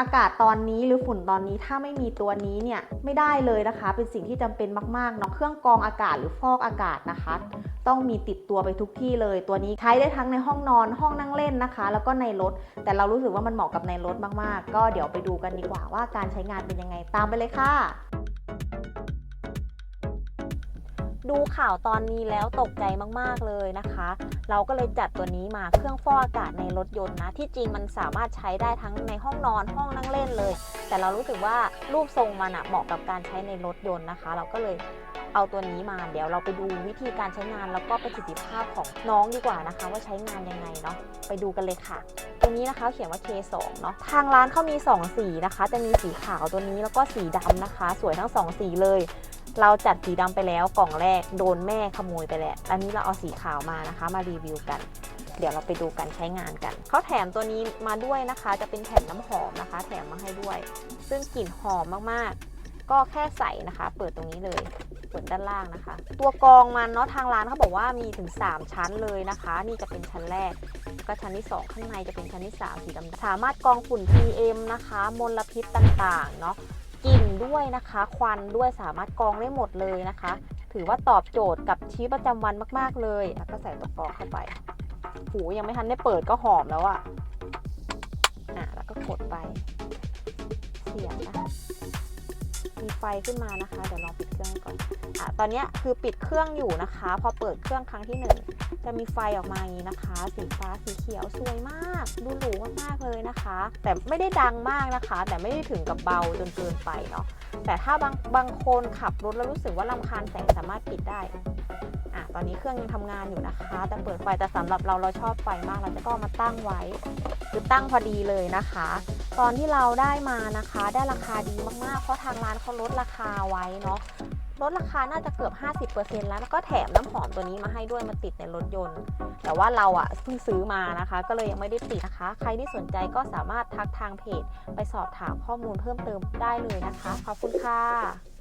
อากาศตอนนี้หรือฝุ่นตอนนี้ถ้าไม่มีตัวนี้เนี่ยไม่ได้เลยนะคะ เป็นสิ่งที่จำเป็นมากๆเนาะเครื่องกรองอากาศหรือฟอกอากาศนะคะ ต้องมีติดตัวไปทุกที่เลย ตัวนี้ใช้ได้ทั้งในห้องนอนห้องนั่งเล่นนะคะ แล้วก็ในรถ แต่เรารู้สึกว่ามันเหมาะกับในรถมากๆ ก็เดี๋ยวไปดูกันดีกว่าว่าการใช้งานเป็นยังไงตามไปเลยค่ะ ดูข่าวตอนนี้แล้วตกใจมากๆเลยนะคะ เราก็เลยจัดตัวนี้มาเครื่องฟอกอากาศในรถยนต์นะ ที่จริงมันสามารถใช้ได้ทั้งในห้องนอนห้องนั่งเล่นเลย แต่เรารู้สึกว่ารูปทรงมันอะเหมาะกับการใช้ในรถยนต์นะคะ เราก็เลยเอาตัวนี้มาเดี๋ยวเราไปดูวิธีการใช้งานแล้วก็ประสิทธิภาพของน้องดีกว่านะคะ ว่าใช้งานยังไงเนาะไปดูกันเลยค่ะ ตัวนี้นะคะเขียนว่า K2 เนาะทางร้านเขามี 2 สีนะคะ จะมีสีขาวตัวนี้แล้วก็สีดำนะคะ สวยทั้ง 2 สีเลย เราจัดสีดำไปแล้วกล่องแรกโดนแม่ขโมยไปแล้ว อันนี้เราเอาสีขาวมานะคะ มารีวิวกัน เดี๋ยวเราไปดูกันใช้งานกัน เขาแถมตัวนี้มาด้วยนะคะ จะเป็นแผ่นน้ำหอมนะคะ แถมมาให้ด้วย ซึ่งกลิ่นหอมมากๆ ก็แค่ใส่นะคะ เปิดตรงนี้เลยเปิดด้านล่างนะคะ ตัวกองมันเนาะทางร้านเขาบอกว่ามีถึง 3 ชั้นเลยนะคะ นี่จะเป็นชั้นแรกแล้วก็ชั้นที่ 2 ข้างในจะเป็นชั้นที่ 3 สีดำสามารถกองฝุ่น PM นะคะ มลพิษต่างๆ เนาะ กลิ่นด้วยนะคะ ควันด้วยสามารถกรองได้หมดเลยนะคะ ถือว่าตอบโจทย์กับชีวิตประจำวันมาก ๆ เลยแล้วก็ใส่ตัวกรองเข้าไป หูยังไม่ทันได้เปิดก็หอมแล้วอะอะแล้วก็กดไป เสียงนะคะ ไฟขึ้นมานะคะ เดี๋ยวลองปิดเครื่องก่อนอะตอนนี้คือปิดเครื่องอยู่นะคะ พอเปิดเครื่องครั้งที่หนึ่งจะมีไฟออกมาอย่างนี้นะคะ สีฟ้าสีเขียวสวยมาก ดูหรูมากๆเลยนะคะ แต่ไม่ได้ดังมากนะคะ แต่ไม่ได้ถึงกับเบาจนเกินไปเนาะแต่ถ้าบางบางคนขับรถแล้วรู้สึกว่าลำคาญแสงสามารถปิดได้ อะตอนนี้เครื่องยังทำงานอยู่นะคะ แต่เปิดไฟแต่สำหรับเราเราชอบไฟมากเราจะก็มาตั้งไว้คือตั้งพอดีเลยนะคะ ตอนที่เราได้มานะคะ ได้ราคาดีมากๆ เพราะทางร้านเขาลดราคาไว้เนาะลดราคาน่าจะเกือบ 50%แล้วแล้วก็แถมน้ำหอมตัวนี้มาให้ด้วยมาติดในรถยนต์ แต่ว่าเราอะเพิ่งซื้อมานะคะ ก็เลยยังไม่ได้ติดนะคะ ใครที่สนใจก็สามารถทักทางเพจ ไปสอบถามข้อมูลเพิ่มเติมได้เลยนะคะ ขอบคุณค่ะ